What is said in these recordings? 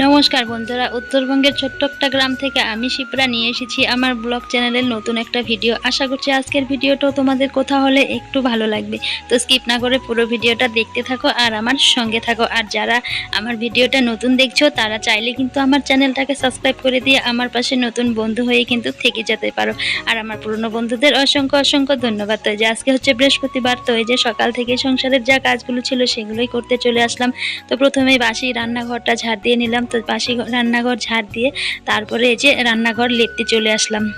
নমস্কার বন্ধুরা, উত্তরবঙ্গের ছোট্ট একটা গ্রাম থেকে আমি শিপ্রা নিয়ে এসেছি আমার ব্লগ চ্যানেলের নতুন একটা ভিডিও। আশা করছি আজকের ভিডিওটাও তোমাদের কোথাও হলে একটু ভালো লাগবে। তো স্কিপ না করে পুরো ভিডিওটা দেখতে থাকো আর আমার সঙ্গে থাকো। আর যারা আমার ভিডিওটা নতুন দেখছ, তারা চাইলে কিন্তু আমার চ্যানেলটাকে সাবস্ক্রাইব করে দিয়ে আমার পাশে নতুন বন্ধু হয়ে কিন্তু থেকে যেতে পারো। আর আমার পুরনো বন্ধুদের অসংখ্য অসংখ্য ধন্যবাদ। তো যে আজকে হচ্ছে বৃহস্পতিবার, তো এই যে সকাল থেকে সংসারের যা কাজগুলো ছিল সেগুলোই করতে চলে আসলাম। তো প্রথমেই বাসি, রান্নাঘরটা ঝাড় দিয়ে নিলাম। তো পাশে ঘর- রান্নাঘর ঝাড় দিয়ে তারপরে এই যে রান্নাঘর লেপতে চলে আসলাম।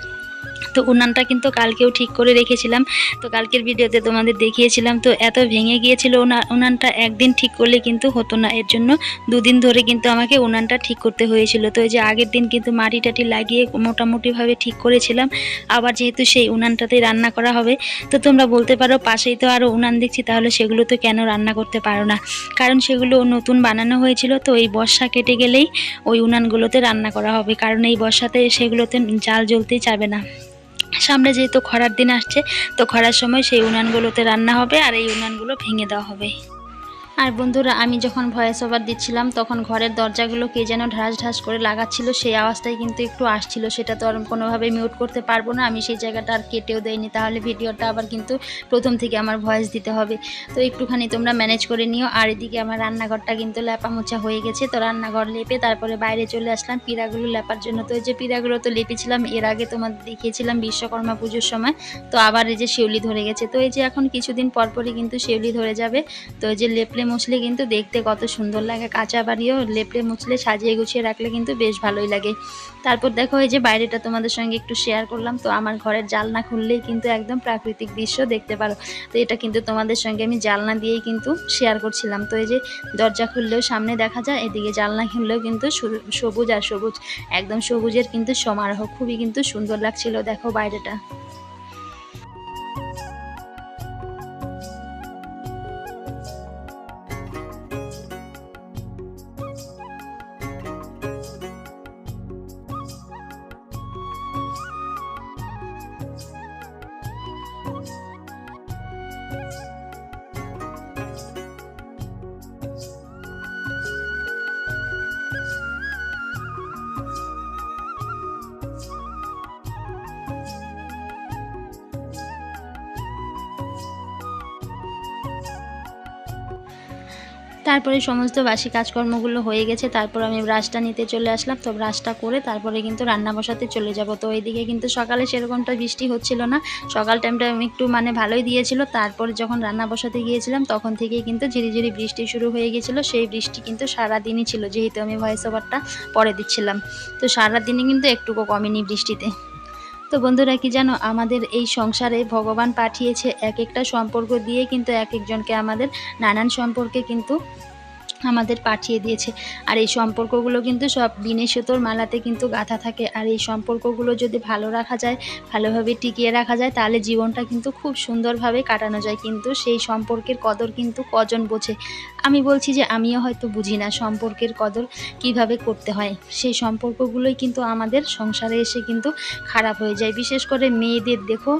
তো উনানটা কিন্তু কালকেও ঠিক করে রেখেছিলাম। তো কালকের ভিডিওতে তোমাদের দেখিয়েছিলাম, তো এত ভেঙে গিয়েছিল উনা- উনানটা একদিন ঠিক করলে কিন্তু হতো না। এর জন্য দুদিন ধরে কিন্তু আমাকে উনানটা ঠিক করতে হয়েছিল। তো এই যে আগের দিন কিন্তু মাটি টাটি লাগিয়ে মোটামুটিভাবে ঠিক করেছিলাম। আবার যেহেতু সেই উনানটাতেই রান্না করা হবে, তো তোমরা বলতে পারো পাশেই তো আরও উনান দেখছি, তাহলে সেগুলো তো কেন রান্না করতে পারো না? কারণ সেগুলো নতুন বানানো হয়েছিল, তো এই বর্ষা কেটে গেলেই ওই উনানগুলোতে রান্না করা হবে। কারণ এই বর্ষাতে সেগুলোতে জাল জ্বলতেই যাবে না। সামনে যেহেতু খরার দিন আসছে, তো খরার সময় সেই উনানগুলোতে রান্না হবে আর এই উনানগুলো ভেঙে দেওয়া হবে। আর বন্ধুরা, আমি যখন ভয়েস ওভার দিচ্ছিলাম, তখন ঘরের দরজাগুলো কে যেন ঢাস ঢাস করে লাগাচ্ছিল, সেই আওয়াজটাই কিন্তু একটু আসছিল। সেটা তো আর কোনোভাবে মিউট করতে পারব না, আমি সেই জায়গাটা আর কেটেও দেয়নি তাহলে ভিডিওটা আবার কিন্তু প্রথম থেকে আমার ভয়েস দিতে হবে। তো একটুখানি তোমরা ম্যানেজ করে নিও। আর এদিকে আমার রান্নাঘরটা কিন্তু লেপা মোছা হয়ে গেছে। তো রান্নাঘর লেপে তারপরে বাইরে চলে আসলাম। পিড়াগুলো লেপার জন্য তো এই যে পিড়াগুলো তো লেপেছিলাম, এর আগে তোমাদের দেখিয়েছিলাম বিশ্বকর্মা পুজোর সময়। তো আবার এই যে শিউলি ধরে গেছে। তো এই যে এখন কিছুদিন পরপরই কিন্তু শিউলি ধরে যাবে। তো এই যে লেপলে মুছলে কিন্তু দেখতে কত সুন্দর লাগে। কাঁচা বাড়িও লেপলে মুছলে সাজিয়ে গুছিয়ে রাখলে কিন্তু বেশ ভালোই লাগে। তারপর দেখো, এই যে বাইরেটা তোমাদের সঙ্গে একটু শেয়ার করলাম। তো আমার ঘরের জালনা খুললেই কিন্তু একদম প্রাকৃতিক দৃশ্য দেখতে পারো। তো এটা কিন্তু তোমাদের সঙ্গে আমি জালনা দিয়েই কিন্তু শেয়ার করছিলাম। তো এই যে দরজা খুললেও সামনে দেখা যায়, এদিকে জালনা খুললেও কিন্তু সবুজ আর সবুজ, একদম সবুজের কিন্তু সমারোহ। খুবই কিন্তু সুন্দর লাগছিল দেখো বাইরেটা। তারপরে সমস্ত বাসি কাজকর্মগুলো হয়ে গেছে, তারপর আমি ব্রাশটা নিতে চলে আসলাম। তো ব্রাশটা করে তারপরে কিন্তু রান্না বসাতে চলে যাব। তো এইদিকে কিন্তু সকালে সেরকমটা বৃষ্টি হচ্ছিল না। সকাল টাইমটা একটু মানে ভালোই দিয়েছিল। তারপর যখন রান্না বসাতে গিয়েছিলাম, তখন থেকেই কিন্তু ঝিরিঝিরি বৃষ্টি শুরু হয়ে গেছিল। সেই বৃষ্টি কিন্তু সারাদিনই ছিল, যেহেতু আমি ভয়েস ওভারটা পরে দিচ্ছিলাম। তো সারাদিনই কিন্তু একটুকু কমেনি বৃষ্টিতে। তো বন্ধুরা কি জানো, আমাদের এই সংসারে ভগবান পাঠিয়েছে এক একটা সম্পর্ক দিয়ে কিন্তু এক একজনকে আমাদের নানান সম্পর্কে কিন্তু আমাদের পাঠিয়ে দিয়েছে। আর এই সম্পর্কগুলো কিন্তু সব বিনে সুতোর মালাতে কিন্তু গাঁথা থাকে। আর এই সম্পর্কগুলো যদি ভালো রাখা যায়, ভালোভাবে টিকিয়ে রাখা যায়, তাহলে জীবনটা কিন্তু খুব সুন্দরভাবে কাটানো যায়। কিন্তু সেই সম্পর্কের কদর কিন্তু কজন বোঝে? আমি বলছি যে আমিও হয়তো বুঝি না সম্পর্কের কদর কীভাবে করতে হয়। সেই সম্পর্কগুলোই কিন্তু আমাদের সংসারে এসে কিন্তু খারাপ হয়ে যায়। বিশেষ করে মেয়েদের, দেখো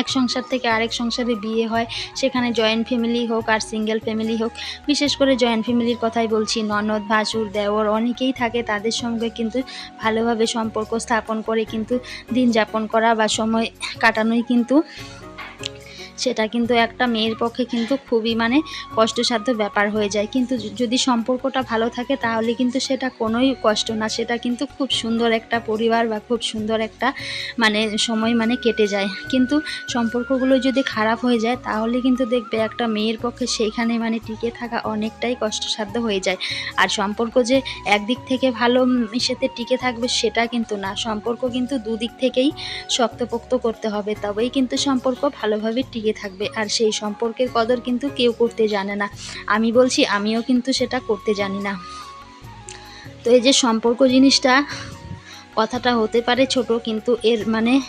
এক সংসার থেকে আরেক সংসারে বিয়ে হয়, সেখানে জয়েন্ট ফ্যামিলি হোক আর সিঙ্গেল ফ্যামিলি হোক। বিশেষ করে জয়েন্ট ফ্যামিলির কথাই বলছি, ননদ, ভাসুর, দেওর অনেকেই থাকে, তাদের সঙ্গে কিন্তু ভালোভাবে সম্পর্ক স্থাপন করে কিন্তু দিন যাপন করা বা সময় কাটানোই কিন্তু সেটা কিন্তু একটা মেয়ের পক্ষে কিন্তু খুবই মানে কষ্টসাধ্য ব্যাপার হয়ে যায়। কিন্তু যদি সম্পর্কটা ভালো থাকে তাহলে কিন্তু সেটা কোনোই কষ্ট না। সেটা কিন্তু খুব সুন্দর একটা পরিবার বা খুব সুন্দর একটা মানে সময় মানে কেটে যায়। কিন্তু সম্পর্কগুলো যদি খারাপ হয়ে যায় তাহলে কিন্তু দেখবে একটা মেয়ের পক্ষে সেইখানে মানে টিকে থাকা অনেকটাই কষ্টসাধ্য হয়ে যায়। আর সম্পর্ক যে একদিক থেকে ভালো মিশেতে টিকে থাকবে সেটা কিন্তু না। সম্পর্ক কিন্তু দুদিক থেকেই শক্তপোক্ত করতে হবে। তবেই কিন্তু সম্পর্ক ভালোভাবে টিকে থাকবে আর সেই সম্পর্কের কদর কিন্তু কেউ করতে জানে না। আমি বলছি, আমিও কিন্তু সেটা করতে জানি না। তো এই যে সম্পর্ক জিনিসটা, কথাটা হতে পারে ছোট, কিন্তু এর মানে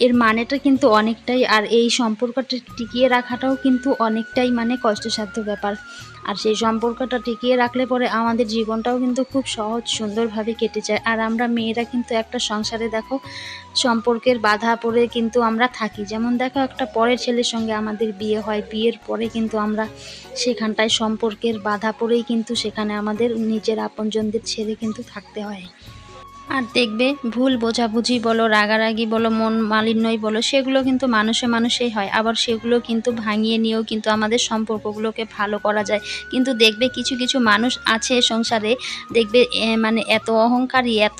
এর মানেটা কিন্তু অনেকটাই, আর এই সম্পর্কটা টিকিয়ে রাখাটাও কিন্তু অনেকটাই মানে কষ্টসাধ্য ব্যাপার। আর সেই সম্পর্কটা টিকিয়ে রাখলে পরে আমাদের জীবনটাও কিন্তু খুব সহজ সুন্দরভাবে কেটে যায়। আর আমরা মেয়েরা কিন্তু একটা সংসারে দেখো, সম্পর্কের বাধা পড়ে কিন্তু আমরা থাকি। যেমন দেখো একটা পরের ছেলের সঙ্গে আমাদের বিয়ে হয়, বিয়ের পরে কিন্তু আমরা সেখানটায় সম্পর্কের বাধা পড়েই কিন্তু সেখানে আমাদের নিজের আপনজনদের ছেড়ে কিন্তু থাকতে হয়। আর দেখবে ভুল বোঝাবুঝি বলো, রাগারাগি বলো, মন মালিন্যই বলো, সেগুলো কিন্তু মানুষে মানুষেই হয়। আবার সেগুলো কিন্তু ভাঙিয়ে নিয়েও কিন্তু আমাদের সম্পর্কগুলোকে ভালো করা যায়। কিন্তু দেখবে কিছু কিছু মানুষ আছে সংসারে, দেখবে মানে এত অহংকারী, এত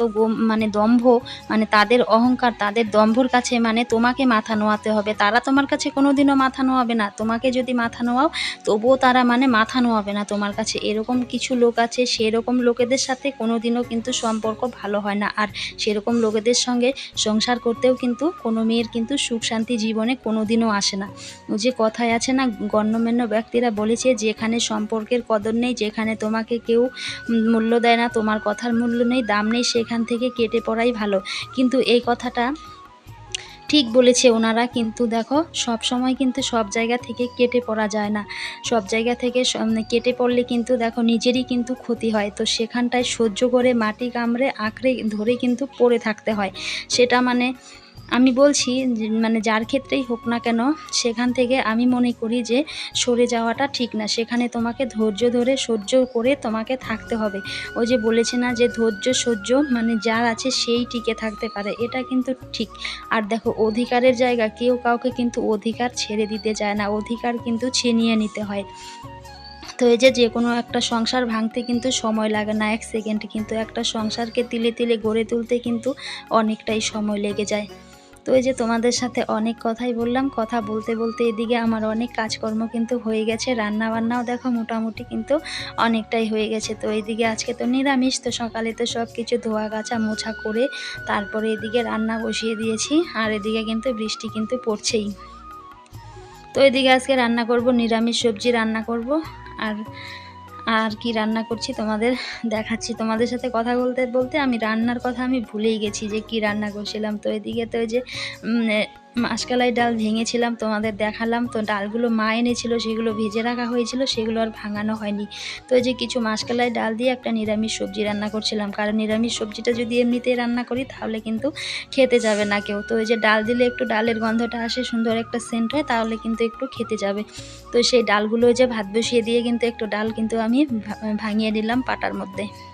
মানে দম্ভ মানে তাদের অহংকার, তাদের দম্ভর কাছে মানে তোমাকে মাথা নোয়াতে হবে। তারা তোমার কাছে কোনোদিনও মাথা নোয়াবে না। তোমাকে যদি মাথা নোয়াও, তবুও তারা মানে মাথা নোয়াবে না তোমার কাছে। এরকম কিছু লোক আছে, সেরকম লোকেদের সাথে কোনো দিনও কিন্তু সম্পর্ক ভালো হয় না। আর সেরকম লোকেদের সঙ্গে সংসার করতেও কিন্তু কোনো মেয়ের কিন্তু সুখ শান্তি জীবনে কোনো দিনও আসে না। যে কথায় আছে না, গণ্যমান্য ব্যক্তিরা বলেছে যেখানে সম্পর্কের কদর নেই, যেখানে তোমাকে কেউ মূল্য দেয় না, তোমার কথার মূল্য নেই, দাম নেই, সেখান থেকে কেটে পড়াই ভালো। কিন্তু এই কথাটা ঠিক বলেছে ওনারা, কিন্তু দেখো, সব সময় কিন্তু সব জায়গা থেকে কেটে পড়া যায় না। সব জায়গা থেকে মানে কেটে পড়লে কিন্তু দেখো, নিজেরই কিন্তু ক্ষতি হয়। তো সেখানটায় সহ্য করে মাটি কামড়ে আঁকড়ে ধরে কিন্তু পড়ে থাকতে হয়। সেটা মানে আমি বলছি মানে যার ক্ষেত্রেই হোক না কেন, সেখান থেকে আমি মনে করি যে, সরে যাওয়াটা ঠিক না। সেখানে তোমাকে ধৈর্য ধরে, সহ্য করে তোমাকে থাকতে হবে। ওই যে বলেছে না যে, ধৈর্য, সহ্য মানে যার আছে সেই টিকে থাকতে পারে। এটা কিন্তু ঠিক। আর দেখো, অধিকারের জায়গা, কেউ কাউকে কিন্তু অধিকার ছেড়ে দিতে চায় না। অধিকার কিন্তু ছিনিয়ে নিতে হয়। তো এই যে যে কোনো একটা সংসার ভাঙতে কিন্তু সময় লাগে না। এক সেকেন্ড কিন্তু একটা সংসারকে তিলে তিলে গড়ে তুলতে কিন্তু অনেকটাই সময় লেগে যায়। তো এই যে তোমাদের সাথে অনেক কথাই বললাম, কথা বলতে বলতে এদিকে আমার অনেক কাজকর্ম কিন্তু হয়ে গেছে রান্না বান্নাও দেখো মোটামুটি কিন্তু অনেকটাই হয়ে গেছে। তো এইদিকে আজকে তো নিরামিষ, তো সকালে তো সব কিছু ধোয়া গাছা মোছা করে তারপরে এদিকে রান্না বসিয়ে দিয়েছি, আর এদিকে কিন্তু বৃষ্টি কিন্তু পড়ছেই। তো এদিকে আজকে রান্না করব, নিরামিষ সবজি রান্না করব, আর আর কি রান্না করছি তোমাদের দেখাচ্ছি। তোমাদের সাথে কথা বলতে বলতে আমি রান্নার কথা আমি ভুলেই গেছি যে কি রান্না করছিলাম। তো এদিকে তো ওই যে মাসকালাই ডাল ভেঙেছিলাম, তোমাদের দেখালাম। তো ডালগুলো মা এনেছিল, সেগুলো ভেজে রাখা হয়েছিল, সেগুলো আর ভাঙানো হয়নি। তো যে কিছু মাসকালাই ডাল দিয়ে একটা নিরামিষ সবজি রান্না করছিলাম। কারণ নিরামিষ সবজিটা যদি এমনিতেই রান্না করি, তাহলে কিন্তু খেতে যাবে না কেউ। তো ওই যে ডাল দিলে একটু ডালের গন্ধটা আসে, সুন্দর একটা সেন্ট হয়, তাহলে কিন্তু একটু খেতে যাবে। তো সেই ডালগুলো যে ভাত বসিয়ে দিয়ে কিন্তু একটু ডাল কিন্তু আমি ভাঙিয়ে নিলাম পাটার মধ্যে।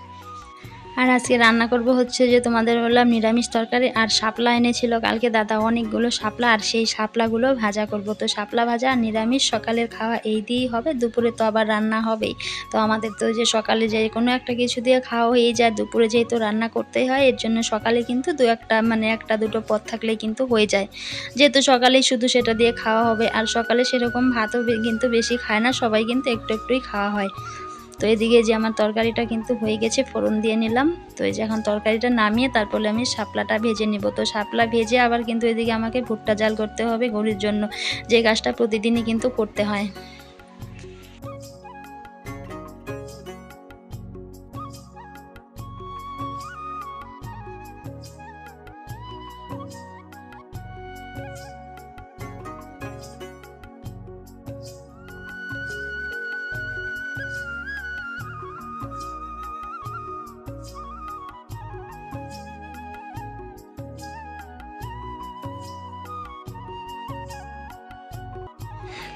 আর আজকে রান্না করব হচ্ছে যে তোমাদের বললাম নিরামিষ তরকারি আর শাপলা এনেছিল কালকে দাদা। অনেকগুলো শাপলা আর সেই শাপলাগুলো ভাজা করব। তো শাপলা ভাজা আর নিরামিষ সকালের খাওয়া এই দিয়েই হবে। দুপুরে তো আবার রান্না হবেই। তো আমাদের তো যে সকালে যে কোনো একটা কিছু দিয়ে খাওয়া হয়ে যায়। দুপুরে যেহেতু রান্না করতেই হয়, এর জন্য সকালে কিন্তু দু একটা মানে একটা দুটো পদ থাকলেই কিন্তু হয়ে যায়। যেহেতু সকালেই শুধু সেটা দিয়ে খাওয়া হবে। আর সকালে সেরকম ভাতও কিন্তু বেশি খায় না। সবাই কিন্তু একটু একটুই খাওয়া হয়। তো এদিকে যে আমার তরকারিটা কিন্তু হয়ে গেছে, ফোড়ন দিয়ে নিলাম। তো এই যে এখন তরকারিটা নামিয়ে তারপরে আমি শাপলাটা ভেজে নিব। তো শাপলা ভেজে আবার কিন্তু এদিকে আমাকে ভুট্টা জাল করতে হবে গরুর জন্য যে কাজটা প্রতিদিনই কিন্তু করতে হয়।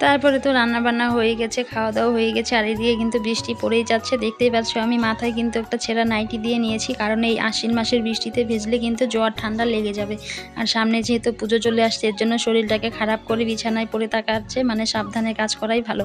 তারপরে তো রান্না বান্না হয়ে গেছে খাওয়া দাওয়া হয়ে গেছে, আর এদিকে কিন্তু বৃষ্টি পড়েই যাচ্ছে। দেখতেই পাচ্ছ, আমি মাথায় কিন্তু একটা ছেঁড়া নাইটি দিয়ে নিয়েছি, কারণ এই আশ্বিন মাসের বৃষ্টিতে ভিজলে কিন্তু জ্বর ঠান্ডা লেগে যাবে। আর সামনে যেহেতু পুজো চলে আসছে, এর জন্য শরীরটাকে খারাপ করে বিছানায় পড়ে থাকাচ্ছে মানে সাবধানে কাজ করাই ভালো।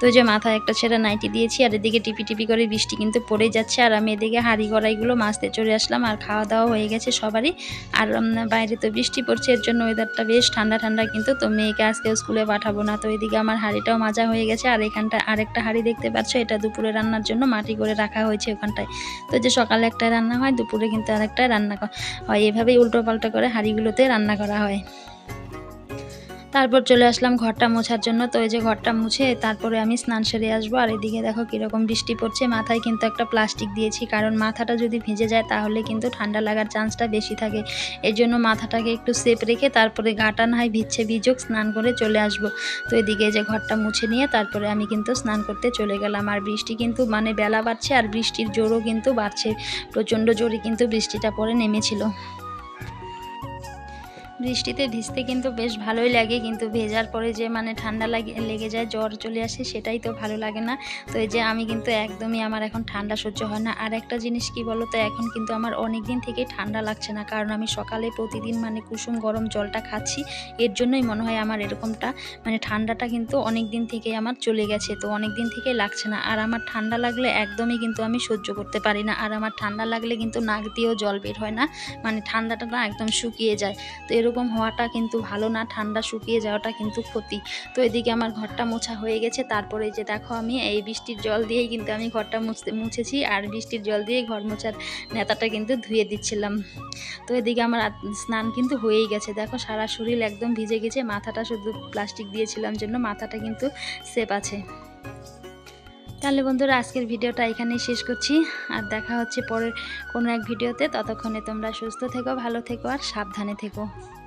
তো যে মাথায় একটা ছেঁড়া নাইটি দিয়েছি, আর এদিকে টিপি টিপি করে বৃষ্টি কিন্তু পড়েই যাচ্ছে, আর আমি এদিকে হাঁড়ি গড়াইগুলো মাছতে চলে আসলাম, আর খাওয়া দাওয়া হয়ে গেছে সবারই। আর বাইরে তো বৃষ্টি পড়ছে, এর জন্য ওয়েদারটা বেশ ঠান্ডা ঠান্ডা কিন্তু, তো মেয়েকে আজকে স্কুলে পাঠাবো না, তো এদিকে আমার হাঁড়িটাও মাজা হয়ে গেছে। আর এখানটা আরেকটা হাঁড়ি দেখতে পাচ্ছ, এটা দুপুরে রান্নার জন্য মাটি করে রাখা হয়েছে ওখানটায়। তো যে সকালে একটা রান্না হয়, দুপুরে কিন্তু আরেকটা রান্না হয়। এভাবেই উল্টো পাল্টা করে হাঁড়িগুলোতে রান্না করা হয়। তারপর চলে আসলাম ঘরটা মোছার জন্য। তো এই যে ঘরটা মুছে তারপরে আমি স্নান সেরে আসব। আর এদিকে দেখো কীরকম বৃষ্টি পড়ছে। মাথায় কিন্তু একটা প্লাস্টিক দিয়েছি। কারণ মাথাটা যদি ভিজে যায় তাহলে কিন্তু ঠান্ডা লাগার চান্সটা বেশি থাকে। এর জন্য মাথাটাকে একটু সেপ রেখে তারপরে গাটা না হয় ভিজছে ভিজুক স্নান করে চলে আসব। তো এদিকে যে ঘরটা মুছে নিয়ে তারপরে আমি কিন্তু স্নান করতে চলে গেলাম। আর বৃষ্টি কিন্তু মানে বেলা বাড়ছে আর বৃষ্টির জোরও কিন্তু বাড়ছে। প্রচণ্ড জোরে কিন্তু বৃষ্টিটা পরে নেমেছিল। বৃষ্টিতে ভিজতে কিন্তু বেশ ভালোই লাগে, কিন্তু ভেজার পরে যে মানে ঠান্ডা লাগে, লেগে যায়, জ্বর চলে আসে, সেটাই তো ভালো লাগে না। তো এই যে আমি কিন্তু একদমই আমার এখন ঠান্ডা সহ্য হয় না। আর একটা জিনিস কি বলো তো এখন কিন্তু আমার অনেক দিন থেকেই ঠান্ডা লাগছে না, কারণ আমি সকালে প্রতিদিন মানে কুসুম গরম জলটা খাচ্ছি। এর জন্যই মনে হয় আমার এরকমটা মানে ঠান্ডাটা কিন্তু অনেক দিন থেকেই আমার চলে গেছে, তো অনেক দিন থেকেই লাগছে না। আর আমার ঠান্ডা লাগলে একদমই কিন্তু আমি সহ্য করতে পারি না। আর আমার ঠান্ডা লাগলে কিন্তু নাক দিয়েও জল বের হয় না মানে ঠান্ডাটা না একদম শুকিয়ে যায়। তো এরকম হওয়াটা কিন্তু ভালো না, ঠান্ডা শুকিয়ে যাওয়াটা কিন্তু ক্ষতি। তো এদিকে আমার ঘরটা মোছা হয়ে গেছে, তারপরে যে দেখো আমি, এই বৃষ্টির জল দিয়েই কিন্তু আমি ঘরটা মুছতে, মুছেছি, আর বৃষ্টির জল দিয়ে ঘর মোছার নেতাটা কিন্তু ধুয়ে দিচ্ছিলাম। তো এদিকে আমার স্নান কিন্তু হয়েই গেছে। দেখো সারা শরীর একদম ভিজে গেছে, মাথাটা শুধু প্লাস্টিক দিয়েছিলাম জন্য মাথাটা কিন্তু সেফ আছে। তাহলে বন্ধুরা, আজকের ভিডিওটা এখানেই শেষ করছি, আর দেখা হচ্ছে পরের কোনো এক ভিডিওতে। ততক্ষণে তোমরা সুস্থ থেকো, ভালো থেকো, আর সাবধানে থেকো।